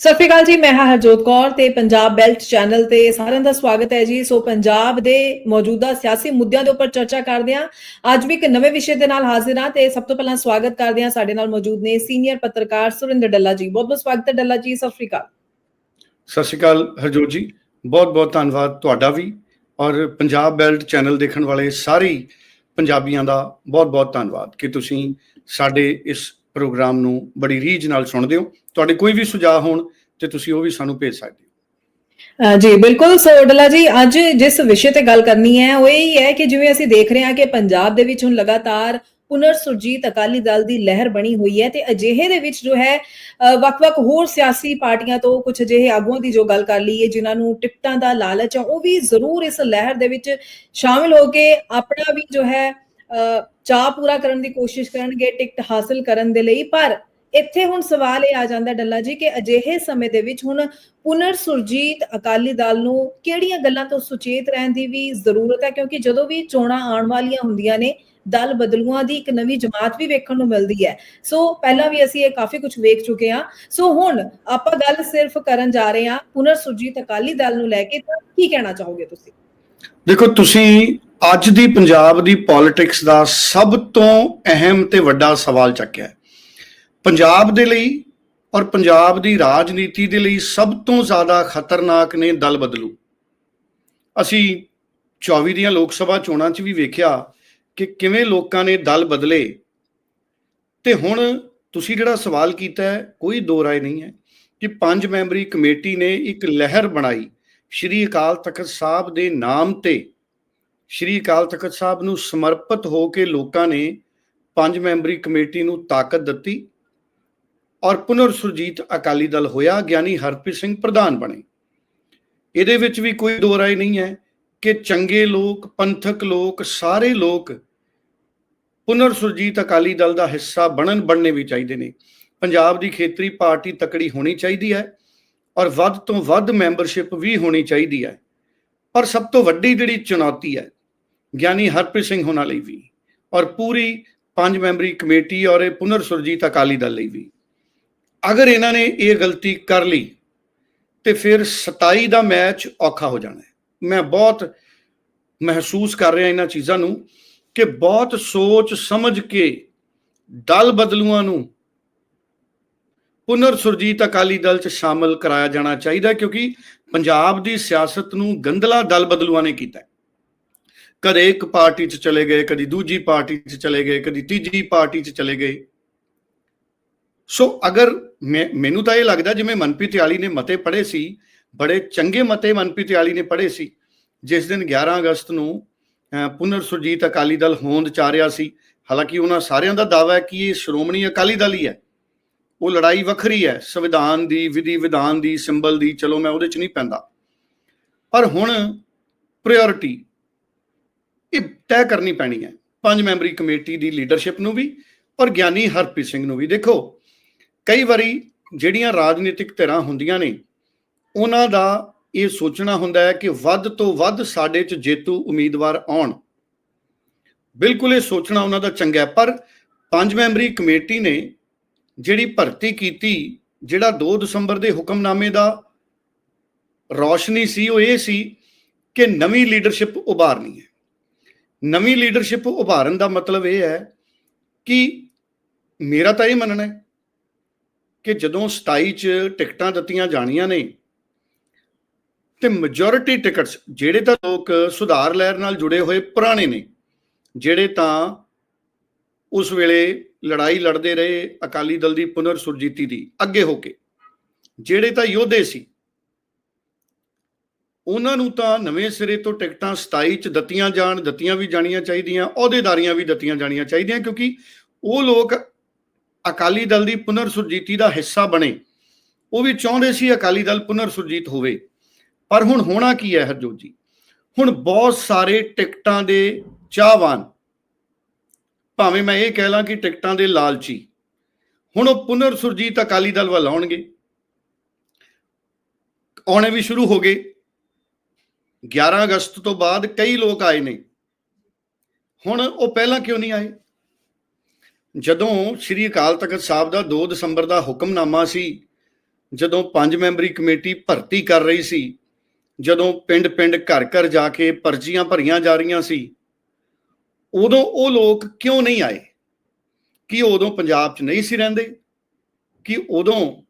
ਸਤਿ ਸ਼੍ਰੀ ਅਕਾਲ ਜੀ, ਮੈਂ ਹਾਂ ਹਰਜੋਤ ਕੌਰ ਤੇ ਪੰਜਾਬ ਬੈਲਟ ਚੈਨਲ ਤੇ ਸਾਰਿਆਂ ਦਾ ਸਵਾਗਤ ਹੈ ਜੀ। ਸੋ ਪੰਜਾਬ ਦੇ ਮੌਜੂਦਾ ਸਿਆਸੀ ਮੁੱਦਿਆਂ ਦੇ ਉੱਪਰ ਚਰਚਾ ਕਰਦੇ ਹਾਂ। ਅੱਜ ਵੀ ਇੱਕ ਨਵੇਂ ਵਿਸ਼ੇ ਦੇ ਨਾਲ ਹਾਜ਼ਰ ਹਾਂ ਤੇ ਸਭ ਤੋਂ ਪਹਿਲਾਂ ਸਵਾਗਤ ਕਰਦੇ ਹਾਂ ਸਾਡੇ ਨਾਲ ਮੌਜੂਦ ਨੇ ਸੀਨੀਅਰ ਪੱਤਰਕਾਰ ਸੁਰਿੰਦਰ ਡੱਲਾ ਜੀ। ਬਹੁਤ ਬਹੁਤ ਸਵਾਗਤ ਹੈ ਡੱਲਾ ਜੀ, ਸਤਿ ਸ਼੍ਰੀ ਅਕਾਲ। ਸਤਿ ਸ਼੍ਰੀ ਅਕਾਲ ਹਰਜੋਤ ਜੀ। ਬਹੁਤ ਬਹੁਤ ਧੰਨਵਾਦ ਤੁਹਾਡਾ ਵੀ ਔਰ ਪੰਜਾਬ ਬੈਲਟ ਚੈਨਲ ਦੇਖਣ ਵਾਲੇ ਸਾਰੇ ਪੰਜਾਬੀਆਂ ਦਾ ਬਹੁਤ ਬਹੁਤ ਧੰਨਵਾਦ ਕਿ ਤੁਸੀਂ ਸਾਡੇ ਇਸ ਪ੍ਰੋਗਰਾਮ ਨੂੰ ਬੜੀ ਰੀਝ ਨਾਲ ਸੁਣਦੇ ਹੋ। ਤੁਹਾਡੇ ਕੋਈ ਵੀ ਸੁਝਾਅ ਹੋਣ ਤੇ ਤੁਸੀਂ ਉਹ ਵੀ ਸਾਨੂੰ ਭੇਜ ਸਕਦੇ ਹੋ। ਜੀ, ਬਿਲਕੁਲ, ਸੋ ਜੀ, ਅੱਜ ਜਿਸ ਵਿਸ਼ੇ ਤੇ ਗੱਲ ਕਰਨੀ ਹੈ, ਉਹ ਇਹ ਹੈ ਕਿ ਜਿਵੇਂ ਅਸੀਂ ਦੇਖ ਰਹੇ ਹਾਂ ਕਿ ਪੰਜਾਬ ਦੇ ਵਿੱਚ ਹੁਣ ਲਗਾਤਾਰ ਪੁਨਰ ਸੁਰਜੀਤ ਅਕਾਲੀ ਦਲ ਦੀ ਲਹਿਰ ਬਣੀ ਹੋਈ ਹੈ ਤੇ ਅਜਿਹੇ ਦੇ ਵਿੱਚ ਜੋ ਹੈ ਅਹ ਵੱਖ-ਵੱਖ ਹੋਰ ਸਿਆਸੀ ਪਾਰਟੀਆਂ ਤੋਂ ਕੁਝ ਅਜਿਹੇ ਆਗੂਆਂ ਦੀ ਜੋ ਗੱਲ ਕਰ ਲਈਏ ਜਿਨ੍ਹਾਂ ਨੂੰ ਟਿਕਟਾਂ ਦਾ ਲਾਲਚ ਹੈ ਉਹ ਵੀ ਜ਼ਰੂਰ ਇਸ ਲਹਿਰ ਦੇ ਵਿੱਚ ਸ਼ਾਮਿਲ ਹੋ ਕੇ ਆਪਣਾ ਵੀ ਜੋ ਹੈ ਚਾਹ ਪੂਰਾ ਕਰਨ ਦੀ ਕੋਸ਼ਿਸ਼ ਕਰਨਗੇ, ਟਿਕਟ ਹਾਸਲ ਕਰਨ ਦੇ ਲਈ, ਪਰ ਇੱਥੇ ਹੁਣ ਸਵਾਲ ਇਹ ਆ ਜਾਂਦਾ ਡੱਲਾ ਜੀ ਕਿ ਅਜਿਹੇ ਸਮੇਂ ਦੇ ਵਿੱਚ ਹੁਣ ਪੁਨਰ ਸੁਰਜੀਤ ਅਕਾਲੀ ਦਲ ਨੂੰ ਕਿਹੜੀਆਂ ਗੱਲਾਂ ਤੋਂ ਸੁਚੇਤ ਰਹਿਣ ਦੀ ਵੀ ਜ਼ਰੂਰਤ ਹੈ? ਕਿਉਂਕਿ ਜਦੋਂ ਵੀ ਚੋਣਾਂ ਆਉਣ ਵਾਲੀਆਂ ਹੁੰਦੀਆਂ ਨੇ, ਦਲ ਬਦਲੂਆਂ ਦੀ ਇੱਕ ਨਵੀਂ ਜਮਾਤ ਵੀ ਵੇਖਣ ਨੂੰ ਮਿਲਦੀ ਹੈ। ਸੋ ਪਹਿਲਾਂ ਵੀ ਅਸੀਂ ਇਹ ਕਾਫੀ ਕੁਝ ਵੇਖ ਚੁੱਕੇ ਹਾਂ। ਸੋ ਹੁਣ ਆਪਾਂ ਗੱਲ ਸਿਰਫ ਕਰਨ ਜਾ ਰਹੇ ਹਾਂ ਪੁਨਰ ਸੁਰਜੀਤ ਅਕਾਲੀ ਦਲ ਨੂੰ ਲੈ ਕੇ, ਤਾਂ ਕੀ ਕਹਿਣਾ ਚਾਹੋਗੇ ਤੁਸੀਂ? ਦੇਖੋ, ਤੁਸੀਂ ਅੱਜ ਦੀ ਪੰਜਾਬ ਦੀ ਪੋਲਿਟਿਕਸ ਦਾ ਸਭ ਤੋਂ ਅਹਿਮ ਤੇ ਵੱਡਾ ਸਵਾਲ ਚੱਕਿਆ ਪੰਜਾਬ ਦੇ ਲਈ ਔਰ ਪੰਜਾਬ ਦੀ ਰਾਜਨੀਤੀ ਦੇ ਲਈ ਸਭ ਤੋਂ ਜ਼ਿਆਦਾ ਖਤਰਨਾਕ ਨੇ ਦਲ ਬਦਲੂ। ਅਸੀਂ 24 ਦੀਆਂ ਲੋਕ ਸਭਾ ਚੋਣਾਂ 'ਚ ਵੀ ਵੇਖਿਆ ਕਿ ਕਿਵੇਂ ਲੋਕਾਂ ਨੇ ਦਲ ਬਦਲੇ। ਤੇ ਹੁਣ ਤੁਸੀਂ ਜਿਹੜਾ ਸਵਾਲ ਕੀਤਾ ਹੈ, ਕੋਈ ਦੋ ਰਾਏ ਨਹੀਂ ਹੈ ਕਿ ਪੰਜ ਮੈਂਬਰੀ ਕਮੇਟੀ ਨੇ ਇੱਕ ਲਹਿਰ ਬਣਾਈ ਸ਼੍ਰੀ ਅਕਾਲ ਤਖਤ ਸਾਹਿਬ ਦੇ ਨਾਮ ਤੇ ਸ਼੍ਰੀ ਅਕਾਲ ਤਖਤ ਸਾਹਿਬ ਨੂੰ ਸਮਰਪਿਤ ਹੋ ਕੇ ਲੋਕਾਂ ਨੇ ਪੰਜ ਮੈਂਬਰੀ ਕਮੇਟੀ ਨੂੰ ਤਾਕਤ ਦਿੱਤੀ ਔਰ ਪੁਨਰ ਸੁਰਜੀਤ ਅਕਾਲੀ ਦਲ ਹੋਇਆ, ਗਿਆਨੀ ਹਰਪ੍ਰੀਤ ਸਿੰਘ ਪ੍ਰਧਾਨ ਬਣੇ। ਇਹਦੇ ਵਿੱਚ ਵੀ ਕੋਈ ਦੋ ਰਾਏ ਨਹੀਂ ਹੈ ਕਿ ਚੰਗੇ ਲੋਕ, ਪੰਥਕ ਲੋਕ, ਸਾਰੇ ਲੋਕ ਪੁਨਰ ਸੁਰਜੀਤ ਅਕਾਲੀ ਦਲ ਦਾ ਹਿੱਸਾ ਬਣਨ, ਬਣਨੇ ਵੀ ਚਾਹੀਦੇ ਨੇ। ਪੰਜਾਬ ਦੀ ਖੇਤਰੀ ਪਾਰਟੀ ਤਕੜੀ ਹੋਣੀ ਚਾਹੀਦੀ ਹੈ ਔਰ ਵੱਧ ਤੋਂ ਵੱਧ ਮੈਂਬਰਸ਼ਿਪ ਵੀ ਹੋਣੀ ਚਾਹੀਦੀ ਹੈ। ਪਰ ਸਭ ਤੋਂ ਵੱਡੀ ਜਿਹੜੀ ਚੁਣੌਤੀ ਹੈ ਗਿਆਨੀ ਹਰਪ੍ਰੀਤ ਸਿੰਘ ਹੋਣਾ ਲਈ ਵੀ ਔਰ ਪੂਰੀ ਪੰਜ ਮੈਂਬਰੀ ਕਮੇਟੀ ਔਰ ਇਹ ਪੁਨਰ ਸੁਰਜੀਤ ਅਕਾਲੀ ਦਲ ਲਈ ਵੀ। ਅਗਰ ਇਹਨਾਂ ਨੇ ਇਹ ਗਲਤੀ ਕਰ ਲਈ, ਤੇ ਫਿਰ 27 ਦਾ ਮੈਚ ਔਖਾ ਹੋ ਜਾਣਾ ਮੈਂ ਬਹੁਤ ਮਹਿਸੂਸ ਕਰ ਰਿਹਾ ਇਹਨਾਂ ਚੀਜ਼ਾਂ ਨੂੰ ਕਿ ਬਹੁਤ ਸੋਚ ਸਮਝ ਕੇ ਦਲ ਬਦਲੂਆਂ ਨੂੰ ਪੁਨਰ ਸੁਰਜੀਤ ਅਕਾਲੀ ਦਲ ਚ ਸ਼ਾਮਲ ਕਰਾਇਆ ਜਾਣਾ ਚਾਹੀਦਾ ਕਿਉਂਕਿ ਪੰਜਾਬ ਦੀ ਸਿਆਸਤ ਨੂੰ ਗੰਦਲਾ ਦਲ ਬਦਲੂਆਂ ਨੇ ਕੀਤਾ ਕਦੇ ਇੱਕ ਪਾਰਟੀ ਚ ਚਲੇ ਗਏ, ਕਦੀ ਦੂਜੀ ਪਾਰਟੀ ਚ ਚਲੇ ਗਏ, ਕਦੀ ਤੀਜੀ ਪਾਰਟੀ ਚ ਚਲੇ ਗਏ। ਸੋ ਅਗਰ ਮੈਨੂੰ ਤਾਂ ਇਹ ਲੱਗਦਾ ਜਿਵੇਂ ਮਨਪ੍ਰੀਤ ਆਲੀ ਨੇ ਮਤੇ ਪੜ੍ਹੇ ਸੀ, ਬੜੇ ਚੰਗੇ ਮਤੇ ਮਨਪ੍ਰੀਤ ਆਲੀ ਨੇ ਪੜ੍ਹੇ ਸੀ। ਜਿਸ ਦਿਨ 11 ਅਗਸਤ ਨੂੰ ਪੁਨਰ ਸੁਰਜੀਤ ਅਕਾਲੀ ਦਲ ਹੋਂਦ ਚਾਰਿਆ ਸੀ। ਹਾਲਾਂਕਿ ਉਹਨਾਂ ਸਾਰਿਆਂ ਦਾ ਦਾਅਵਾ ਹੈ ਕਿ ਇਹ ਸ਼੍ਰੋਮਣੀ ਅਕਾਲੀ ਦਲ ਹੀ ਹੈ। ਉਹ ਲੜਾਈ ਵੱਖਰੀ ਹੈ। ਸੰਵਿਧਾਨ ਦੀ, ਵਿਧੀ ਵਿਧਾਨ ਦੀ, ਸਿੰਬਲ ਦੀ, ਚਲੋ ਮੈਂ ਉਹਦੇ ਚ ਨਹੀਂ ਪੈਂਦਾ। ਪਰ ਹੁਣ ਪ੍ਰਾਇੋਰਟੀ ਇਹ ਤੈਅ ਕਰਨੀ ਪੈਣੀ ਹੈ। ਪੰਜ ਮੈਂਬਰੀ ਕਮੇਟੀ ਦੀ ਲੀਡਰਸ਼ਿਪ ਨੂੰ ਵੀ ਔਰ ਗਿਆਨੀ ਹਰਪ੍ਰੀਤ ਸਿੰਘ ਨੂੰ ਵੀ। ਦੇਖੋ, ਕਈ ਵਾਰੀ ਜਿਹੜੀਆਂ ਰਾਜਨੀਤਿਕ ਧਿਰਾਂ ਹੁੰਦੀਆਂ ਨੇ, ਉਹਨਾਂ ਦਾ ਇਹ ਸੋਚਣਾ ਹੁੰਦਾ ਹੈ ਕਿ ਵੱਧ ਤੋਂ ਵੱਧ ਸਾਡੇ ਚ ਜੇਤੂ ਉਮੀਦਵਾਰ ਆਉਣ। ਬਿਲਕੁਲ ਇਹ ਸੋਚਣਾ ਉਹਨਾਂ ਦਾ ਚੰਗਾ ਪਰ ਪੰਜ ਮੈਂਬਰੀ ਕਮੇਟੀ ਨੇ ਜਿਹੜੀ ਭਰਤੀ ਕੀਤੀ, ਜਿਹੜਾ 2 ਦਸੰਬਰ ਦੇ ਹੁਕਮਨਾਮੇ ਦਾ ਰੌਸ਼ਨੀ ਸੀ, ਉਹ ਇਹ ਸੀ ਕਿ ਨਵੀਂ ਲੀਡਰਸ਼ਿਪ ਉਭਾਰਨੀ ਹੈ। ਨਵੀਂ ਲੀਡਰਸ਼ਿਪ ਉਭਾਰਨ ਦਾ ਮਤਲਬ ਇਹ ਹੈ ਕਿ ਮੇਰਾ ਤਾਂ ਇਹ ਮੰਨਣਾ ਹੈ ਕਿ ਜਦੋਂ 27 ਚ ਟਿਕਟਾਂ ਦਿੱਤੀਆਂ ਜਾਣੀਆਂ ਨੇ ਤੇ ਮੈਜੋਰਿਟੀ ਟਿਕਟਸ ਜਿਹੜੇ ਤਾਂ ਲੋਕ ਸੁਧਾਰ ਲਹਿਰ ਨਾਲ ਜੁੜੇ ਹੋਏ ਪੁਰਾਣੇ ਨੇ, ਜਿਹੜੇ ਤਾਂ ਉਸ ਵੇਲੇ ਲੜਾਈ ਲੜਦੇ ਰਹੇ, ਅਕਾਲੀ ਦਲ ਦੀ ਪੁਨਰ ਸੁਰਜੀਤੀ ਦੀ, ਅੱਗੇ ਹੋ ਕੇ, ਜਿਹੜੇ ਤਾਂ ਯੋਧੇ ਸੀ ਉਹਨਾਂ ਨੂੰ ਤਾਂ ਨਵੇਂ ਸਿਰੇ ਤੋਂ ਟਿਕਟਾਂ 27 ਚ ਦਿੱਤੀਆਂ ਜਾਣ, ਦਿੱਤੀਆਂ ਵੀ ਜਾਣੀਆਂ ਚਾਹੀਦੀਆਂ, ਅਹੁਦੇਦਾਰੀਆਂ ਵੀ ਦਿੱਤੀਆਂ ਜਾਣੀਆਂ ਚਾਹੀਦੀਆਂ ਕਿਉਂਕਿ ਉਹ ਲੋਕ ਅਕਾਲੀ ਦਲ ਦੀ ਪੁਨਰ ਸੁਰਜੀਤੀ ਦਾ ਹਿੱਸਾ ਬਣੇ। ਉਹ ਵੀ ਚਾਹੁੰਦੇ ਸੀ ਅਕਾਲੀ ਦਲ ਪੁਨਰ ਸੁਰਜੀਤ ਹੋਵੇ। ਪਰ ਹੁਣ ਹੋਣਾ ਕੀ ਹੈ ਹਰਜੋਤ ਜੀ? ਹੁਣ ਬਹੁਤ ਸਾਰੇ ਟਿਕਟਾਂ ਦੇ ਚਾਹਵਾਨ, ਭਾਵੇਂ ਮੈਂ ਇਹ ਕਹਿ ਲਾਂ ਕਿ ਟਿਕਟਾਂ ਦੇ ਲਾਲਚੀ, ਹੁਣ ਉਹ ਪੁਨਰ ਸੁਰਜੀਤ ਅਕਾਲੀ ਦਲ ਵੱਲ ਆਉਣਗੇ। ਆਉਣੇ ਵੀ ਸ਼ੁਰੂ ਹੋ ਗਏ। 11 ਅਗਸਤ ਤੋਂ ਬਾਅਦ ਕਈ ਲੋਕ ਆਏ ਨੇ। ਹੁਣ ਉਹ ਪਹਿਲਾਂ ਕਿਉਂ ਨਹੀਂ ਆਏ? ਜਦੋਂ ਸ੍ਰੀ ਅਕਾਲ ਤਖਤ ਸਾਹਿਬ ਦਾ 2 ਦਸੰਬਰ ਦਾ ਹੁਕਮਨਾਮਾ ਸੀ, ਜਦੋਂ ਪੰਜ ਮੈਂਬਰੀ ਕਮੇਟੀ ਭਰਤੀ ਕਰ ਰਹੀ ਸੀ, ਜਦੋਂ ਪਿੰਡ-ਪਿੰਡ, ਘਰ-ਘਰ ਜਾ ਕੇ ਪਰਚੀਆਂ ਭਰੀਆਂ ਜਾ ਰਹੀਆਂ ਸੀ, ਉਦੋਂ ਉਹ ਲੋਕ ਕਿਉਂ ਨਹੀਂ ਆਏ? ਕਿ ਉਦੋਂ ਪੰਜਾਬ 'ਚ ਨਹੀਂ ਸੀ ਰਹਿੰਦੇ? ਕਿ ਉਦੋਂ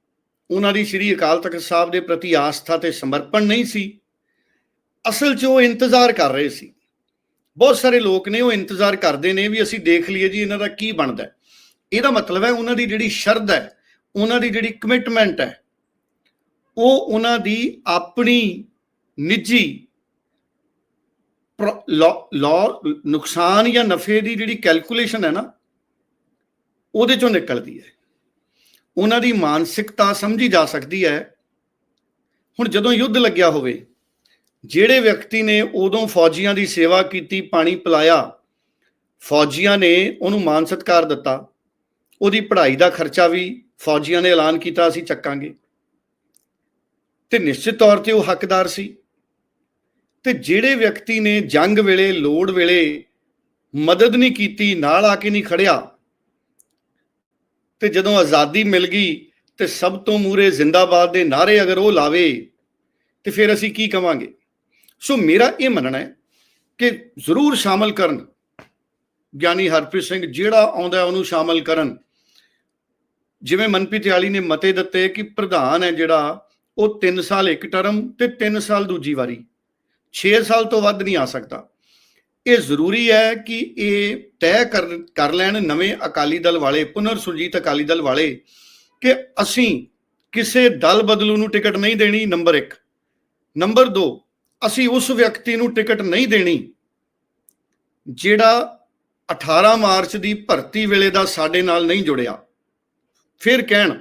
ਉਹਨਾਂ ਦੀ ਸ੍ਰੀ ਅਕਾਲ ਤਖਤ ਸਾਹਿਬ ਦੇ ਪ੍ਰਤੀ ਆਸਥਾ ਤੇ ਸਮਰਪਣ ਨਹੀਂ ਸੀ? ਅਸਲ 'ਚ ਉਹ ਇੰਤਜ਼ਾਰ ਕਰ ਰਹੇ ਸੀ। ਬਹੁਤ ਸਾਰੇ ਲੋਕ ਨੇ ਉਹ ਇੰਤਜ਼ਾਰ ਕਰਦੇ ਨੇ ਵੀ ਅਸੀਂ ਦੇਖ ਲਈਏ ਜੀ ਇਹਨਾਂ ਦਾ ਕੀ ਬਣਦਾ ਇਹਦਾ ਮਤਲਬ ਹੈ ਉਹਨਾਂ ਦੀ ਜਿਹੜੀ ਸ਼ਰਧ ਹੈ, ਉਹਨਾਂ ਦੀ ਜਿਹੜੀ ਕਮਿਟਮੈਂਟ ਹੈ, ਉਹ ਉਹਨਾਂ ਦੀ ਆਪਣੀ ਨਿੱਜੀ ਲਾ ਨੁਕਸਾਨ ਜਾਂ ਨਫੇ ਦੀ ਜਿਹੜੀ ਕੈਲਕੂਲੇਸ਼ਨ ਹੈ ਨਾ, ਉਹਦੇ ਚੋਂ ਨਿਕਲਦੀ ਹੈ। ਉਹਨਾਂ ਦੀ ਮਾਨਸਿਕਤਾ ਸਮਝੀ ਜਾ ਸਕਦੀ ਹੈ। ਹੁਣ ਜਦੋਂ ਯੁੱਧ ਲੱਗਿਆ ਹੋਵੇ ਜਿਹੜੇ ਵਿਅਕਤੀ ਨੇ ਉਦੋਂ ਫੌਜੀਆਂ ਦੀ ਸੇਵਾ ਕੀਤੀ, ਪਾਣੀ ਪਿਲਾਇਆ, ਫੌਜੀਆਂ ਨੇ ਉਹਨੂੰ ਮਾਨ ਸਤਕਾਰ ਦਿੱਤਾ। ਉਹਦੀ ਪੜ੍ਹਾਈ ਦਾ ਖਰਚਾ ਵੀ ਫੌਜੀਆਂ ਨੇ ਐਲਾਨ ਕੀਤਾ, ਅਸੀਂ ਚੱਕਾਂਗੇ। ਤੇ ਨਿਸ਼ਚਿਤ ਤੌਰ ਤੇ ਉਹ ਹੱਕਦਾਰ ਸੀ। ਤੇ ਜਿਹੜੇ ਵਿਅਕਤੀ ਨੇ ਜੰਗ ਵੇਲੇ, ਲੋੜ ਵੇਲੇ ਮਦਦ ਨਹੀਂ ਕੀਤੀ, ਨਾਲ ਆ ਕੇ ਨਹੀਂ ਖੜਿਆ, ਤੇ ਜਦੋਂ ਆਜ਼ਾਦੀ ਮਿਲ ਗਈ, ਤੇ ਸਭ ਤੋਂ ਮੂਰੇ ਜ਼ਿੰਦਾਬਾਦ ਦੇ ਨਾਰੇ ਅਗਰ ਉਹ ਲਾਵੇ, ਤੇ ਫਿਰ ਅਸੀਂ ਕੀ ਕਵਾਂਗੇ? ਸੋ ਮੇਰਾ ਇਹ ਮੰਨਣਾ ਹੈ ਕਿ ਜ਼ਰੂਰ ਸ਼ਾਮਲ ਕਰਨ ਗਿਆਨੀ ਹਰਪ੍ਰੀਤ ਸਿੰਘ ਜਿਹੜਾ ਆਉਂਦਾ ਉਹਨੂੰ ਸ਼ਾਮਲ ਕਰਨ ਜਿਵੇਂ ਮਨਪ੍ਰੀਤ ਆਲੀ ਨੇ ਮਤੇ ਦਿੱਤੇ ਕਿ ਪ੍ਰਧਾਨ ਹੈ ਜਿਹੜਾ ਉਹ 3 ਸਾਲ ਇੱਕ ਟਰਮ ਤੇ 3 ਸਾਲ ਦੂਜੀ ਵਾਰੀ 6 ਸਾਲ ਤੋਂ ਵੱਧ ਨਹੀਂ ਆ ਸਕਦਾ ਇਹ ਜ਼ਰੂਰੀ ਹੈ ਕਿ ਇਹ ਤੈਅ ਕਰ ਕਰ ਲੈਣ ਨਵੇਂ ਅਕਾਲੀ ਦਲ ਵਾਲੇ ਪੁਨਰ ਸੁਰਜੀਤ ਅਕਾਲੀ ਦਲ ਵਾਲੇ ਕਿ ਅਸੀਂ ਕਿਸੇ ਦਲ ਬਦਲੂ ਨੂੰ ਟਿਕਟ ਨਹੀਂ ਦੇਣੀ ਨੰਬਰ 1 ਨੰਬਰ 2 ਅਸੀਂ ਉਸ ਵਿਅਕਤੀ ਨੂੰ ਟਿਕਟ ਨਹੀਂ ਦੇਣੀ, ਜਿਹੜਾ 18 ਮਾਰਚ ਦੀ ਭਰਤੀ ਵੇਲੇ ਦਾ ਸਾਡੇ ਨਾਲ ਨਹੀਂ ਜੁੜਿਆ। ਫਿਰ ਕਹਿਣ,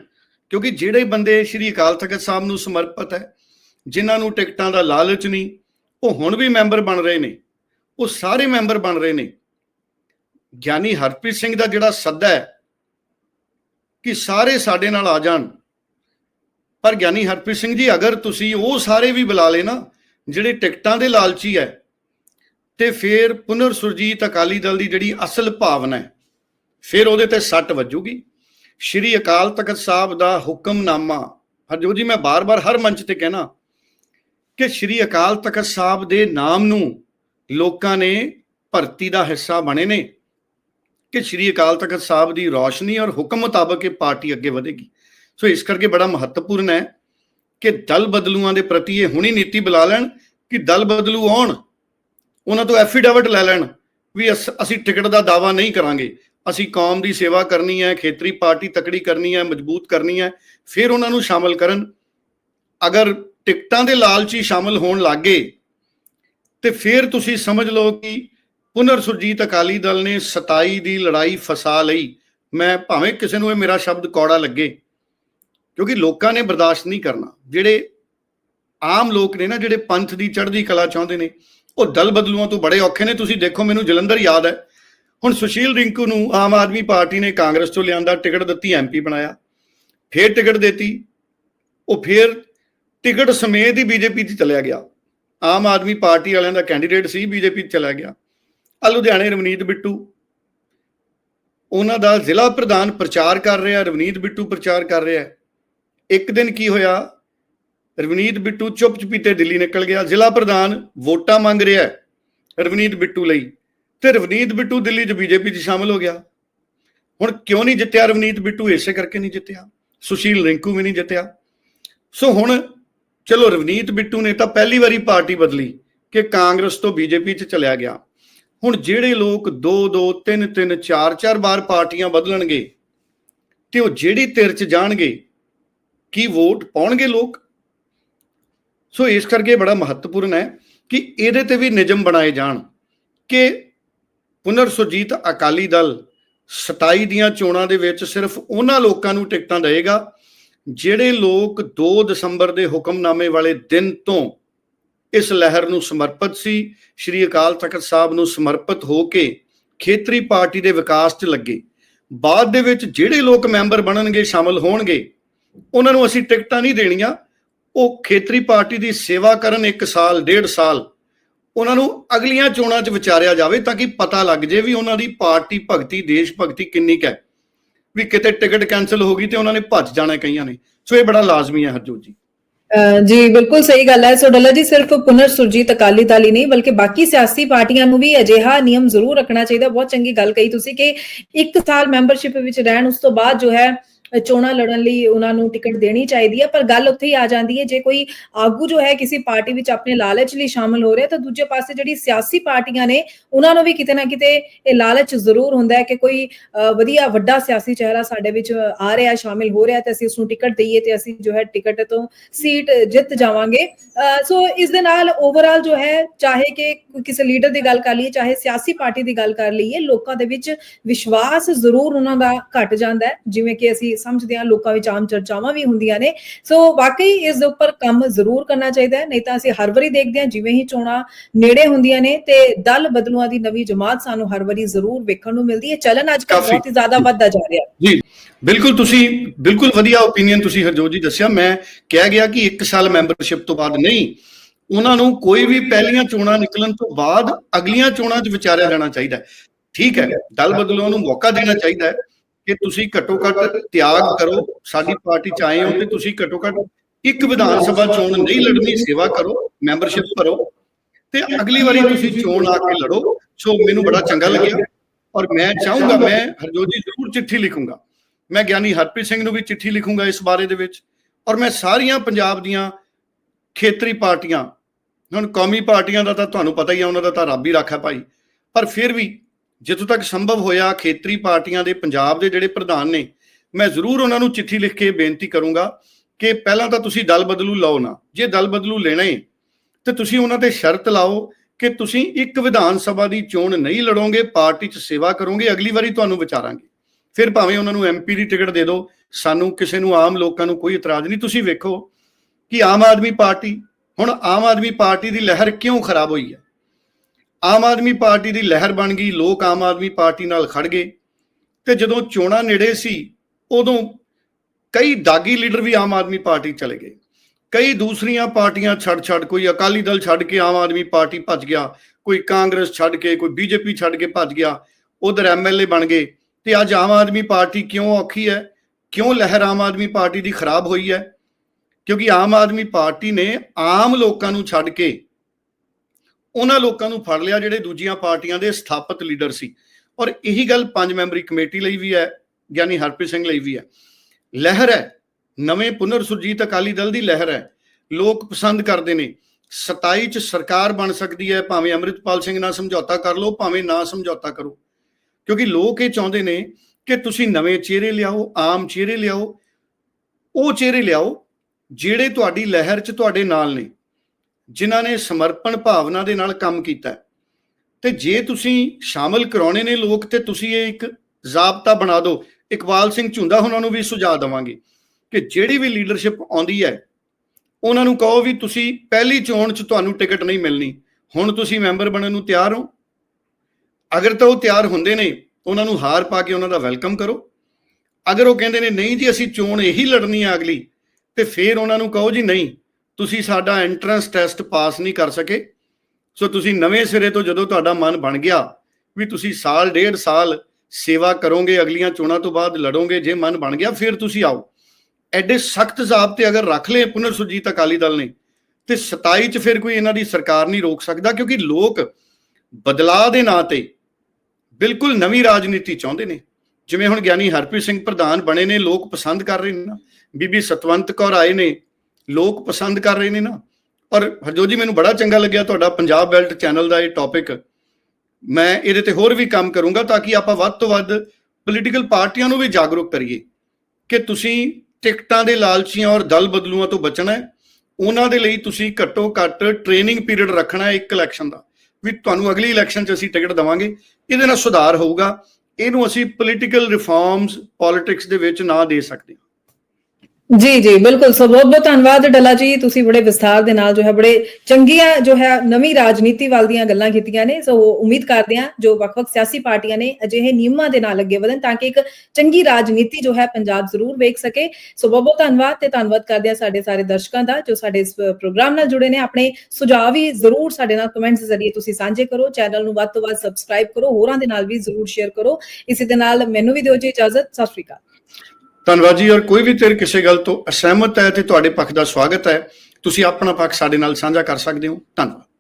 ਕਿਉਂਕਿ ਜਿਹੜੇ ਬੰਦੇ ਸ਼੍ਰੀ ਅਕਾਲ ਤਖਤ ਸਾਹਿਬ ਨੂੰ ਸਮਰਪਿਤ ਹੈ, ਜਿਨ੍ਹਾਂ ਨੂੰ ਟਿਕਟਾਂ ਦਾ ਲਾਲਚ ਨਹੀਂ, ਉਹ ਹੁਣ ਵੀ ਮੈਂਬਰ ਬਣ ਰਹੇ ਨੇ, ਉਹ ਸਾਰੇ ਮੈਂਬਰ ਬਣ ਰਹੇ ਨੇ। ਗਿਆਨੀ ਹਰਪ੍ਰੀਤ ਸਿੰਘ ਦਾ ਜਿਹੜਾ ਸੱਦਾ ਹੈ ਕਿ ਸਾਰੇ ਸਾਡੇ ਨਾਲ ਆ ਜਾਣ, ਪਰ ਗਿਆਨੀ ਹਰਪ੍ਰੀਤ ਸਿੰਘ ਜੀ, ਅਗਰ ਤੁਸੀਂ ਉਹ ਸਾਰੇ ਵੀ ਬੁਲਾ ਲਏ ਨਾ ਜਿਹੜੇ ਟਿਕਟਾਂ ਦੇ ਲਾਲਚੀ ਹੈ ਤੇ ਫਿਰ ਪੁਨਰ ਸੁਰਜੀਤ ਅਕਾਲੀ ਦਲ ਦੀ ਜਿਹੜੀ ਅਸਲ ਭਾਵਨਾ ਹੈ, ਫਿਰ ਉਹਦੇ ਤੇ ਸੱਟ ਵੱਜੂਗੀ। ਸ਼੍ਰੀ ਅਕਾਲ ਤਖਤ ਸਾਹਿਬ ਦਾ ਹੁਕਮਨਾਮਾ ਹਰਜੋਤ ਜੀ ਮੈਂ ਬਾਰ-ਬਾਰ ਹਰ ਮੰਚ ਤੇ ਕਹਿਣਾ ਕਿ ਸ਼੍ਰੀ ਅਕਾਲ ਤਖਤ ਸਾਹਿਬ ਦੇ ਨਾਮ ਨੂੰ ਲੋਕਾਂ ਨੇ ਭਰਤੀ ਦਾ ਹਿੱਸਾ ਬਣੇ ਨੇ ਕਿ ਸ਼੍ਰੀ ਅਕਾਲ ਤਖਤ ਸਾਹਿਬ ਦੀ ਰੋਸ਼ਨੀ ਔਰ ਹੁਕਮ ਮੁਤਾਬਕ ਇਹ ਪਾਰਟੀ ਅੱਗੇ ਵਧੇਗੀ। ਸੋ ਇਸ ਕਰਕੇ ਬੜਾ ਮਹੱਤਵਪੂਰਨ ਹੈ ਕਿ ਦਲ ਬਦਲੂਆਂ ਦੇ ਪ੍ਰਤੀ ਇਹ ਹੁਣੀ ਨੀਤੀ ਬੁਲਾ ਲੈਣ ਕਿ ਦਲ ਬਦਲੂ ਆਉਣ। ਉਹਨਾਂ ਤੋਂ ਐਫੀਡੇਵਿਟ ਲੈ ਲੈਣ ਵੀ ਅਸੀਂ ਟਿਕਟ ਦਾ ਦਾਵਾ ਨਹੀਂ ਕਰਾਂਗੇ। ਅਸੀਂ ਕੌਮ ਦੀ ਸੇਵਾ ਕਰਨੀ ਹੈ, ਖੇਤਰੀ ਪਾਰਟੀ ਤਕੜੀ ਕਰਨੀ ਹੈ, ਮਜ਼ਬੂਤ ਕਰਨੀ ਹੈ, ਫਿਰ ਉਹਨਾਂ ਨੂੰ ਸ਼ਾਮਲ ਕਰਨ। ਅਗਰ ਟਿਕਟਾਂ ਦੇ ਲਾਲਚੀ ਸ਼ਾਮਲ ਹੋਣ ਲੱਗੇ, ਤੇ ਫਿਰ ਤੁਸੀਂ ਸਮਝ ਲਓ ਕਿ ਪੁਨਰ ਸੁਰਜੀਤ ਅਕਾਲੀ ਦਲ ਨੇ 27 ਦੀ ਲੜਾਈ ਫਸਾ ਲਈ। ਮੈਂ ਭਾਵੇਂ ਕਿਸੇ ਨੂੰ ਇਹ ਮੇਰਾ ਸ਼ਬਦ ਕੌੜਾ ਲੱਗੇ। ਕਿਉਂਕਿ ਲੋਕਾਂ ਨੇ ਬਰਦਾਸ਼ਤ ਨਹੀਂ ਕਰਨਾ। ਜਿਹੜੇ ਆਮ ਲੋਕ ਨੇ ਨਾ, ਜਿਹੜੇ ਪੰਥ ਦੀ, ਚੜ੍ਹਦੀ ਕਲਾ ਚਾਹੁੰਦੇ ਨੇ, ਉਹ ਦਲ ਬਦਲੂਆਂ ਤੋਂ ਬੜੇ ਔਖੇ ਨੇ। ਤੁਸੀਂ ਦੇਖੋ, ਮੈਨੂੰ ਜਲੰਧਰ ਯਾਦ ਹੈ। ਹੁਣ ਸੁਸ਼ੀਲ ਰਿੰਕੂ ਨੂੰ ਆਮ ਆਦਮੀ ਪਾਰਟੀ ਨੇ ਕਾਂਗਰਸ ਤੋਂ ਲਿਆਂਦਾ ਟਿਕਟ ਦਿੱਤੀ ਐਮਪੀ ਬਣਾਇਆ। ਫੇਰ ਟਿਕਟ ਦਿੱਤੀ। ਉਹ ਫੇਰ ਟਿਕਟ ਸਮੇਤ ਹੀ ਬੀਜੇਪੀ 'ਚ ਚਲਿਆ ਗਿਆ। ਆਮ ਆਦਮੀ ਪਾਰਟੀ ਵਾਲਿਆਂ ਦਾ ਕੈਂਡੀਡੇਟ ਸੀ ਬੀਜੇਪੀ 'ਚ ਚਲਾ ਗਿਆ। ਆ ਲੁਧਿਆਣੇ ਰਵਨੀਤ ਬਿੱਟੂ। ਉਹਨਾਂ ਦਾ ਜ਼ਿਲ੍ਹਾ ਪ੍ਰਧਾਨ ਪ੍ਰਚਾਰ ਕਰ ਰਿਹਾ, ਰਵਨੀਤ ਬਿੱਟੂ ਪ੍ਰਚਾਰ ਕਰ ਰਿਹਾ। ਇੱਕ ਦਿਨ ਕੀ ਹੋਇਆ? ਰਵਨੀਤ ਬਿੱਟੂ ਚੁੱਪ ਚੁਪੀਤੇ ਦਿੱਲੀ ਨਿਕਲ ਗਿਆ। ਜ਼ਿਲ੍ਹਾ ਪ੍ਰਧਾਨ ਵੋਟਾਂ ਮੰਗ ਰਿਹਾ ਰਵਨੀਤ ਬਿੱਟੂ ਲਈ। ਤੇ ਰਵਨੀਤ ਬਿੱਟੂ ਦਿੱਲੀ 'ਚ ਬੀਜੇਪੀ 'ਚ ਸ਼ਾਮਲ ਹੋ ਗਿਆ। ਹੁਣ ਕਿਉਂ ਨਹੀਂ ਜਿੱਤਿਆ ਰਵਨੀਤ ਬਿੱਟੂ? ਇਸੇ ਕਰਕੇ ਨਹੀਂ ਜਿੱਤਿਆ। ਸੁਸ਼ੀਲ ਰਿੰਕੂ ਵੀ ਨਹੀਂ ਜਿੱਤਿਆ। ਸੋ ਹੁਣ ਚਲੋ ਰਵਨੀਤ ਬਿੱਟੂ ਨੇ ਤਾਂ ਪਹਿਲੀ ਵਾਰੀ ਪਾਰਟੀ ਬਦਲੀ ਕਿ ਕਾਂਗਰਸ ਤੋਂ ਬੀਜੇਪੀ 'ਚ ਚਲਿਆ ਗਿਆ। ਹੁਣ ਜਿਹੜੇ ਲੋਕ 2 2 3 3 4 4 ਵਾਰ ਪਾਰਟੀਆਂ ਬਦਲਣਗੇ ਤੇ ਉਹ ਜਿਹੜੀ ਧਿਰ 'ਚ ਜਾਣਗੇ ਕੀ ਵੋਟ ਪਾਉਣਗੇ ਲੋਕ? ਸੋ ਇਸ ਕਰਕੇ ਬੜਾ ਮਹੱਤਵਪੂਰਨ ਹੈ ਕਿ ਇਹਦੇ ਤੇ ਵੀ ਨਿਯਮ ਬਣਾਏ ਜਾਣ ਕਿ ਪੁਨਰ ਸੁਰਜੀਤ ਅਕਾਲੀ ਦਲ 27 ਦੀਆਂ ਚੋਣਾਂ ਦੇ ਵਿੱਚ ਸਿਰਫ ਉਹਨਾਂ ਲੋਕਾਂ ਨੂੰ ਟਿਕਟਾਂ ਦੇਵੇਗਾ ਜਿਹੜੇ ਲੋਕ 2 ਦਸੰਬਰ ਦੇ ਹੁਕਮਨਾਮੇ ਵਾਲੇ ਦਿਨ ਤੋਂ ਇਸ ਲਹਿਰ ਨੂੰ ਸਮਰਪਿਤ ਸੀ, ਸ਼੍ਰੀ ਅਕਾਲ ਤਖਤ ਸਾਹਿਬ ਨੂੰ ਸਮਰਪਿਤ ਹੋ ਕੇ ਖੇਤਰੀ ਪਾਰਟੀ ਦੇ ਵਿਕਾਸ 'ਚ ਲੱਗੇ। ਬਾਅਦ ਦੇ ਵਿੱਚ ਜਿਹੜੇ ਲੋਕ ਮੈਂਬਰ ਬਣਨਗੇ, ਸ਼ਾਮਲ ਹੋਣਗੇ ਉਹਨਾਂ ਨੂੰ ਅਸੀਂ ਟਿਕਟਾਂ ਨਹੀਂ ਦੇਣੀਆਂ। ਉਹ ਖੇਤਰੀ ਪਾਰਟੀ ਦੀ ਸੇਵਾ ਕਰਨ 1 ਸਾਲ ਡੇਢ ਸਾਲ ਉਹਨਾਂ ਨੂੰ ਅਗਲੀਆਂ ਚੋਣਾਂ 'ਚ ਵਿਚਾਰਿਆ ਜਾਵੇ ਤਾਂ ਕਿ ਪਤਾ ਲੱਗ ਜੇ ਵੀ ਉਹਨਾਂ ਦੀ ਪਾਰਟੀ ਭਗਤੀ ਦੇਸ਼ ਭਗਤੀ ਕਿੰਨੀ ਕੁ ਹੈ। ਵੀ ਕਿਤੇ ਟਿਕਟ ਕੈਨਸਲ ਹੋ ਗਈ ਤੇ ਉਹਨਾਂ ਨੇ ਭੱਜ ਜਾਣਾ ਕਈਆਂ ਨੇ। ਸੋ ਇਹ ਬੜਾ ਲਾਜ਼ਮੀ ਹੈ ਹਰਜੋਤ ਜੀ। ਅ, ਜੀ ਬਿਲਕੁਲ ਸਹੀ ਗੱਲ ਹੈ। ਸੋ ਡੱਲਾ ਜੀ ਸਿਰਫ ਪੁਨਰ ਸੁਰਜੀਤ ਅਕਾਲੀ ਦਲ ਹੀ ਨਹੀਂ ਬਲਕਿ ਬਾਕੀ ਸਿਆਸੀ ਪਾਰਟੀਆਂ ਨੂੰ ਵੀ ਅਜਿਹਾ ਨਿਯਮ ਜ਼ਰੂਰ ਰੱਖਣਾ ਚਾਹੀਦਾ। ਬਹੁਤ ਚੰਗੀ ਗੱਲ ਕਹੀ ਤੁਸੀਂ ਕਿ ਇੱਕ ਸਾਲ ਮੈਂਬਰਸ਼ਿਪ ਵਿੱਚ ਰਹਿਣ ਉਸ ਤੋਂ ਬਾਅਦ ਜੋ ਹੈ ਚੋਣਾਂ ਲੜਨ ਲਈ ਉਹਨਾਂ ਨੂੰ ਟਿਕਟ ਦੇਣੀ ਚਾਹੀਦੀ ਹੈ ਪਰ ਗੱਲ ਉੱਥੇ ਹੀ ਆ ਜਾਂਦੀ ਹੈ ਜੇ ਕੋਈ ਆਗੂ ਜੋ ਹੈ ਕਿਸੇ ਪਾਰਟੀ ਵਿੱਚ ਆਪਣੇ ਲਾਲਚ ਲਈ ਸ਼ਾਮਲ ਹੋ ਰਿਹਾ ਤਾਂ ਦੂਜੇ ਪਾਸੇ ਜਿਹੜੀ ਸਿਆਸੀ ਪਾਰਟੀਆਂ ਨੇ ਉਹਨਾਂ ਨੂੰ ਵੀ ਕਿਤੇ ਨਾ ਕਿਤੇ ਇਹ ਲਾਲਚ ਜ਼ਰੂਰ ਹੁੰਦਾ ਹੈ ਕਿ ਕੋਈ ਵਧੀਆ ਵੱਡਾ ਸਿਆਸੀ ਚਿਹਰਾ ਸਾਡੇ ਵਿੱਚ ਆ ਰਿਹਾ ਸ਼ਾਮਿਲ ਹੋ ਰਿਹਾ ਤੇ ਅਸੀਂ ਉਸ ਨੂੰ ਟਿਕਟ ਦਈਏ ਤੇ ਅਸੀਂ ਜੋ ਹੈ ਟਿਕਟ ਤੋਂ ਸੀਟ ਜਿੱਤ ਜਾਵਾਂਗੇ। ਅ, ਸੋ ਇਸ ਦੇ ਨਾਲ ਓਵਰਆਲ ਜੋ ਹੈ ਚਾਹੇ ਕਿ ਕਿਸੇ ਲੀਡਰ ਦੀ ਗੱਲ ਕਰ ਲਈਏ ਚਾਹੇ ਸਿਆਸੀ ਪਾਰਟੀ ਦੀ ਗੱਲ ਕਰ ਲਈਏ ਲੋਕਾਂ ਦੇ ਵਿੱਚ ਵਿਸ਼ਵਾਸ ਜ਼ਰੂਰ ਉਹਨਾਂ ਦਾ ਘਟ ਜਾਂਦਾ ਹੈ ਜਿਵੇਂ ਕਿ ਅਸੀਂ ਸਮਝਦੇ ਹਾਂ ਲੋਕਾਂ ਵਿੱਚ ਆਮ ਚਰਚਾਵਾਂ ਵੀ ਹੁੰਦੀਆਂ ਨੇ। ਸੋ ਵਾਕਈ ਇਸ ਦੇ ਉੱਪਰ ਕੰਮ ਜ਼ਰੂਰ ਕਰਨਾ ਚਾਹੀਦਾ ਹੈ ਨਹੀਂ ਤਾਂ ਅਸੀਂ ਹਰ ਵਾਰੀ ਦੇਖਦੇ ਹਾਂ ਜਿਵੇਂ ਹੀ ਚੋਣਾਂ ਨੇੜੇ ਹੁੰਦੀਆਂ ਨੇ ਤੇ ਦਲ ਬਦਲੂਆਂ ਦੀ ਨਵੀਂ ਜਮਾਤ ਸਾਨੂੰ ਹਰ ਵਾਰੀ ਜ਼ਰੂਰ ਵੇਖਣ ਨੂੰ ਮਿਲਦੀ ਹੈ। ਚਲਨ ਅੱਜ ਕਾਫੀ। ਬਹੁਤ ਹੀ ਜ਼ਿਆਦਾ ਵੱਧਦਾ ਜਾ ਰਿਹਾ। ਜੀ ਬਿਲਕੁਲ ਤੁਸੀਂ ਬਿਲਕੁਲ ਵਧੀਆ ਓਪੀਨੀਅਨ ਤੁਸੀਂ ਹਰਜੋਤ ਜੀ ਦੱਸਿਆ। ਮੈਂ ਕਿਹਾ ਗਿਆ ਕਿ 1 ਸਾਲ ਮੈਂਬਰਸ਼ਿਪ ਤੋਂ ਬਾਅਦ ਨਹੀਂ ਉਹਨਾਂ ਨੂੰ ਕੋਈ ਵੀ ਪਹਿਲੀਆਂ ਚੋਣਾਂ ਨਿਕਲਣ ਤੋਂ ਬਾਅਦ ਅਗਲੀਆਂ ਚੋਣਾਂ 'ਚ ਵਿਚਾਰਿਆ ਜਾਣਾ ਚਾਹੀਦਾ ਹੈ। ਠੀਕ ਹੈ ਦਲ ਬਦਲੂਆਂ ਨੂੰ ਮੌਕਾ ਦੇਣਾ ਚਾਹੀਦਾ ਹੈ। ਕਿ ਤੁਸੀਂ ਘੱਟੋ ਘੱਟ ਤਿਆਗ ਕਰੋ, ਸਾਡੀ ਪਾਰਟੀ 'ਚ ਆਏ ਹੋ ਤੇ ਤੁਸੀਂ ਘੱਟੋ ਘੱਟ ਇੱਕ ਵਿਧਾਨ ਸਭਾ ਚੋਣ ਨਹੀਂ ਲੜਨੀ, ਸੇਵਾ ਕਰੋ, ਮੈਂਬਰਸ਼ਿਪ ਭਰੋ ਤੇ ਅਗਲੀ ਵਾਰੀ ਤੁਸੀਂ ਚੋਣ ਆ ਕੇ ਲੜੋ। ਸੋ ਮੈਨੂੰ ਬੜਾ ਚੰਗਾ ਲੱਗਿਆ ਔਰ ਮੈਂ ਚਾਹੂੰਗਾ, ਮੈਂ ਹਰਜੋਤ ਜੀ ਜ਼ਰੂਰ ਚਿੱਠੀ ਲਿਖੂੰਗਾ। ਮੈਂ ਗਿਆਨੀ ਹਰਪ੍ਰੀਤ ਸਿੰਘ ਨੂੰ ਵੀ ਚਿੱਠੀ ਲਿਖੂੰਗਾ ਇਸ ਬਾਰੇ ਦੇ ਵਿੱਚ ਔਰ ਮੈਂ ਸਾਰੀਆਂ ਪੰਜਾਬ ਦੀਆਂ ਖੇਤਰੀ ਪਾਰਟੀਆਂ, ਹੁਣ ਕੌਮੀ ਪਾਰਟੀਆਂ ਦਾ ਤਾਂ ਤੁਹਾਨੂੰ ਪਤਾ ਹੀ ਆ, ਉਹਨਾਂ ਦਾ ਤਾਂ ਰੱਬ ਹੀ ਰੱਖਾ ਭਾਈ। ਪਰ ਫਿਰ ਵੀ ਜਿੱਥੋਂ ਤੱਕ ਸੰਭਵ ਹੋਇਆ ਖੇਤਰੀ ਪਾਰਟੀਆਂ ਦੇ ਪੰਜਾਬ ਦੇ ਜਿਹੜੇ ਪ੍ਰਧਾਨ ਨੇ, ਮੈਂ ਜ਼ਰੂਰ ਉਹਨਾਂ ਨੂੰ ਚਿੱਠੀ ਲਿਖ ਕੇ ਬੇਨਤੀ ਕਰੂੰਗਾ ਕਿ ਪਹਿਲਾਂ ਤਾਂ ਤੁਸੀਂ ਦਲ ਬਦਲੂ ਲਾਓ ਨਾ। ਜੇ ਦਲ ਬਦਲੂ ਲੈਣਾ ਹੈ ਤੇ ਤੁਸੀਂ ਉਹਨਾਂ ਤੇ ਸ਼ਰਤ ਲਾਓ ਕਿ ਤੁਸੀਂ ਇੱਕ ਵਿਧਾਨ ਸਭਾ ਦੀ ਚੋਣ ਨਹੀਂ ਲੜੋਗੇ, ਪਾਰਟੀ 'ਚ ਸੇਵਾ ਕਰੋਗੇ, ਅਗਲੀ ਵਾਰੀ ਤੁਹਾਨੂੰ ਵਿਚਾਰਾਂਗੇ। ਫਿਰ ਭਾਵੇਂ ਉਹਨਾਂ ਨੂੰ ਐਮਪੀ ਦੀ ਟਿਕਟ ਦੇ ਦਿਓ, ਸਾਨੂੰ ਕਿਸੇ ਨੂੰ ਆਮ ਲੋਕਾਂ ਨੂੰ ਕੋਈ ਇਤਰਾਜ਼ ਨਹੀਂ। ਤੁਸੀਂ ਵੇਖੋ ਕਿ ਆਮ ਆਦਮੀ ਪਾਰਟੀ, ਹੁਣ ਆਮ ਆਦਮੀ ਪਾਰਟੀ ਦੀ ਲਹਿਰ ਕਿਉਂ ਖਰਾਬ ਹੋਈ ਹੈ? ਆਮ ਆਦਮੀ ਪਾਰਟੀ ਦੀ ਲਹਿਰ ਬਣ ਗਈ, ਲੋਕ ਆਮ ਆਦਮੀ ਪਾਰਟੀ ਨਾਲ ਖੜ ਗਏ ਤੇ ਜਦੋਂ ਚੋਣਾਂ ਨੇੜੇ ਸੀ, ਉਦੋਂ ਕਈ ਦਾਗੀ ਲੀਡਰ ਵੀ ਆਮ ਆਦਮੀ ਪਾਰਟੀ ਚਲੇ ਗਏ। ਕਈ ਦੂਸਰੀਆਂ ਪਾਰਟੀਆਂ ਛੱਡ ਛੱਡ ਕੋਈ ਅਕਾਲੀ ਦਲ ਛੱਡ ਕੇ ਆਮ ਆਦਮੀ ਪਾਰਟੀ ਭੱਜ ਗਿਆ, ਕੋਈ ਕਾਂਗਰਸ ਛੱਡ ਕੇ, ਕੋਈ ਬੀਜੇਪੀ ਛੱਡ ਕੇ ਭੱਜ ਗਿਆ, ਉਧਰ ਐਮਐਲਏ ਬਣ ਗਏ। ਤੇ ਅੱਜ ਆਮ ਆਦਮੀ ਪਾਰਟੀ ਕਿਉਂ ਔਖੀ ਹੈ? ਕਿਉਂ ਲਹਿਰ ਆਮ ਆਦਮੀ ਪਾਰਟੀ ਦੀ ਖਰਾਬ ਹੋਈ ਹੈ? ਕਿਉਂਕਿ ਆਮ ਆਦਮੀ ਪਾਰਟੀ ਨੇ ਆਮ ਲੋਕਾਂ ਨੂੰ ਛੱਡ ਕੇ ਉਹਨਾਂ ਲੋਕਾਂ ਨੂੰ ਫੜ ਲਿਆ ਜਿਹੜੇ ਦੂਜੀਆਂ ਪਾਰਟੀਆਂ ਦੇ ਸਥਾਪਿਤ ਲੀਡਰ ਸੀ। ਔਰ ਇਹੀ ਗੱਲ ਪੰਜ ਮੈਂਬਰੀ ਕਮੇਟੀ ਲਈ ਵੀ ਹੈ ਗਿਆਨੀ ਹਰਪ੍ਰੀਤ ਸਿੰਘ ਲਈ ਵੀ ਹੈ। ਲਹਿਰ ਹੈ, ਨਵੇਂ ਪੁਨਰ ਸੁਰਜੀਤ ਅਕਾਲੀ ਦਲ ਦੀ ਲਹਿਰ ਹੈ। ਲੋਕ ਪਸੰਦ ਕਰਦੇ ਨੇ। 27 ਚ ਸਰਕਾਰ ਬਣ ਸਕਦੀ ਹੈ, ਭਾਵੇਂ ਅਮਰਿਤਪਾਲ ਸਿੰਘ ਨਾਲ ਸਮਝੌਤਾ ਕਰ ਲਓ, ਭਾਵੇਂ ਨਾ ਸਮਝੌਤਾ ਕਰੋ। ਕਿਉਂਕਿ ਲੋਕ ਇਹ ਚਾਹੁੰਦੇ ਨੇ ਕਿ ਤੁਸੀਂ ਨਵੇਂ ਚਿਹਰੇ ਲਿਆਓ, ਆਮ ਚਿਹਰੇ ਲਿਆਓ, ਉਹ ਚਿਹਰੇ ਲਿਆਓ, ਜਿਹੜੇ ਤੁਹਾਡੀ ਲਹਿਰ 'ਚ ਤੁਹਾਡੇ ਨਾਲ ਨੇ। ਜਿਨ੍ਹਾਂ ਨੇ ਸਮਰਪਣ ਭਾਵਨਾ ਦੇ ਨਾਲ ਕੰਮ ਕੀਤਾ ਹੈ। ਤੇ ਜੇ ਤੁਸੀਂ ਸ਼ਾਮਲ ਕਰਾਉਣੇ ਨੇ ਲੋਕ, ਤੇ ਤੁਸੀਂ ਇਹ ਇੱਕ ਜ਼ਾਬਤਾ ਬਣਾ ਦਿਓ। ਇਕਬਾਲ ਸਿੰਘ ਝੁੰਦਾ ਉਹਨਾਂ ਨੂੰ ਵੀ ਸੁਝਾਅ ਦਵਾਂਗੇ ਕਿ ਜਿਹੜੀ ਵੀ ਲੀਡਰਸ਼ਿਪ ਆਉਂਦੀ ਹੈ, ਉਹਨਾਂ ਨੂੰ ਕਹੋ ਵੀ ਤੁਸੀਂ ਪਹਿਲੀ ਚੋਣ 'ਚ ਤੁਹਾਨੂੰ ਟਿਕਟ ਨਹੀਂ ਮਿਲਣੀ। ਹੁਣ ਤੁਸੀਂ ਮੈਂਬਰ ਬਣਨ ਨੂੰ ਤਿਆਰ ਹੋ। ਅਗਰ ਤਾਂ ਉਹ ਤਿਆਰ ਹੁੰਦੇ ਨੇ, ਉਹਨਾਂ ਨੂੰ ਹਾਰ ਪਾ ਕੇ ਉਹਨਾਂ ਦਾ ਵੈਲਕਮ ਕਰੋ। ਅਗਰ ਉਹ ਕਹਿੰਦੇ ਨੇ, ਨਹੀਂ ਜੀ, ਅਸੀਂ ਚੋਣ ਇਹੀ ਲੜਨੀ ਆ ਅਗਲੀ, ਤੇ ਫਿਰ ਉਹਨਾਂ ਨੂੰ ਕਹੋ ਜੀ, ਨਹੀਂ ਤੁਸੀਂ ਸਾਡਾ ਐਂਟਰੈਂਸ ਟੈਸਟ ਪਾਸ ਨਹੀਂ ਕਰ ਸਕੇ। ਸੋ ਤੁਸੀਂ ਨਵੇਂ ਸਿਰੇ ਤੋਂ ਜਦੋਂ ਤੁਹਾਡਾ ਮਨ ਬਣ ਗਿਆ ਵੀ ਤੁਸੀਂ ਸਾਲ, ਡੇਢ ਸਾਲ ਸੇਵਾ ਕਰੋਗੇ, ਅਗਲੀਆਂ ਚੋਣਾਂ ਤੋਂ ਬਾਅਦ ਲੜੋਗੇ, ਜੇ ਮਨ ਬਣ ਗਿਆ ਫਿਰ ਤੁਸੀਂ ਆਓ। ਐਡੇ ਸਖਤ ਜ਼ਾਬਤੇ ਅਗਰ ਰੱਖ ਲਏ ਪੁਨਰ ਸੁਰਜੀਤ ਅਕਾਲੀ ਦਲ ਨੇ, ਤੇ 27 ਚ ਫਿਰ ਕੋਈ ਇਹਨਾਂ ਦੀ ਸਰਕਾਰ ਨਹੀਂ ਰੋਕ ਸਕਦਾ, ਕਿਉਂਕਿ ਲੋਕ ਬਦਲਾਅ ਦੇ ਨਾਂ ਤੇ ਬਿਲਕੁਲ ਨਵੀਂ ਰਾਜਨੀਤੀ ਚਾਹੁੰਦੇ ਨੇ। ਜਿਵੇਂ ਹੁਣ ਗਿਆਨੀ ਹਰਪ੍ਰੀਤ ਸਿੰਘ ਪ੍ਰਧਾਨ ਬਣੇ ਨੇ, ਲੋਕ ਪਸੰਦ ਕਰ ਰਹੇ ਨੇ ਨਾ। ਬੀਬੀ ਸਤਵੰਤ ਕੌਰ ਆਏ ਨੇ ਲੋਕ ਪਸੰਦ ਕਰ ਰਹੇ ਨੇ ਨਾ। ਔਰ ਹਰਜੋਤ ਜੀ, ਮੈਨੂੰ ਬੜਾ ਚੰਗਾ ਲੱਗਿਆ ਤੁਹਾਡਾ ਪੰਜਾਬ ਬੈਲਟ ਚੈਨਲ ਦਾ ਇਹ ਟੌਪਿਕ ਮੈਂ ਇਹਦੇ ਤੇ ਹੋਰ ਵੀ ਕੰਮ ਕਰੂੰਗਾ ਤਾਂ ਕਿ ਆਪਾਂ ਵੱਧ ਤੋਂ ਵੱਧ ਪੋਲੀਟੀਕਲ ਪਾਰਟੀਆਂ ਨੂੰ ਵੀ ਜਾਗਰੂਕ ਕਰੀਏ। ਕਿ ਤੁਸੀਂ ਟਿਕਟਾਂ ਦੇ ਲਾਲਚੀਆਂ ਔਰ ਦਲ ਬਦਲੂਆਂ ਤੋਂ ਬਚਣਾ ਹੈ। ਉਹਨਾਂ ਦੇ ਲਈ ਤੁਸੀਂ ਘੱਟੋ ਘੱਟ ਟ੍ਰੇਨਿੰਗ ਪੀਰੀਅਡ ਰੱਖਣਾ ਹੈ ਇੱਕ ਇਲੈਕਸ਼ਨ ਦਾ। ਵੀ ਤੁਹਾਨੂੰ ਅਗਲੀ ਇਲੈਕਸ਼ਨ 'ਚ ਅਸੀਂ ਟਿਕਟ ਦਵਾਂਗੇ। ਇਹਦੇ ਨਾਲ ਸੁਧਾਰ ਹੋਊਗਾ। ਇਹਨੂੰ ਅਸੀਂ ਪੋਲੀਟੀਕਲ ਰਿਫਾਰਮਸ ਪੋਲਿਟਿਕਸ ਦੇ ਵਿੱਚ ਨਾ ਦੇ ਸਕਦੇ। ਜੀ ਜੀ, ਬਿਲਕੁਲ। ਸੋ ਬਹੁਤ ਬਹੁਤ ਧੰਨਵਾਦ ਡੱਲਾ ਜੀ। ਤੁਸੀਂ ਬੜੇ ਵਿਸਥਾਰ ਦੇ ਨਾਲ ਜੋ ਹੈ, ਬੜੇ ਚੰਗੀਆਂ ਜੋ ਹੈ, ਨਵੀਂ ਰਾਜਨੀਤੀ ਵੱਲ ਦੀਆਂ ਗੱਲਾਂ ਕੀਤੀਆਂ ਨੇ। ਸੋ ਉਮੀਦ ਕਰਦੇ ਹਾਂ ਜੋ ਵੱਖ-ਵੱਖ ਸਿਆਸੀ ਪਾਰਟੀਆਂ ਨੇ ਅਜਿਹੇ ਨਿਯਮਾਂ ਦੇ ਨਾਲ ਅੱਗੇ ਵਧਣ ਤਾਂ ਕਿ ਇੱਕ ਚੰਗੀ ਰਾਜਨੀਤੀ ਜੋ ਹੈ, ਪੰਜਾਬ ਜ਼ਰੂਰ ਵੇਖ ਸਕੇ। ਸੋ ਬਹੁਤ ਬਹੁਤ ਧੰਨਵਾਦ ਤੇ ਧੰਨਵਾਦ ਕਰਦੇ ਹਾਂ ਸਾਡੇ ਸਾਰੇ ਦਰਸ਼ਕਾਂ ਦਾ ਜੋ ਸਾਡੇ ਇਸ ਪ੍ਰੋਗਰਾਮ ਨਾਲ ਜੁੜੇ ਨੇ। ਆਪਣੇ ਸੁਝਾਅ ਵੀ ਜ਼ਰੂਰ ਸਾਡੇ ਨਾਲ ਕਮੈਂਟਸ ਦੇ ਜ਼ਰੀਏ ਤੁਸੀਂ ਸਾਂਝੇ ਕਰੋ। ਚੈਨਲ ਨੂੰ ਵੱਧ ਤੋਂ ਵੱਧ ਸਬਸਕ੍ਰਾਈਬ ਕਰੋ। ਹੋਰਾਂ ਦੇ ਨਾਲ ਵੀ ਜ਼ਰੂਰ ਸ਼ੇਅਰ ਕਰੋ। ਇਸੇ ਦੇ ਨਾਲ ਮੈਨੂੰ ਵੀ ਦਿਓ ਜੀ ਇਜਾਜ਼ਤ। ਸਤਿ ਸ਼੍ਰੀ ਅਕਾਲ। ਧੰਨਵਾਦ ਜੀ, ਔਰ ਕੋਈ ਵੀ ਤੇਰ ਕਿਸੇ ਗੱਲ ਤੋਂ ਅਸਹਿਮਤ ਹੈ ਤੇ ਤੁਹਾਡੇ ਪੱਖ ਦਾ ਸਵਾਗਤ ਹੈ, ਤੁਸੀਂ ਆਪਣਾ ਪੱਖ ਸਾਡੇ ਨਾਲ ਸਾਂਝਾ ਕਰ ਸਕਦੇ ਹੋ। ਧੰਨਵਾਦ।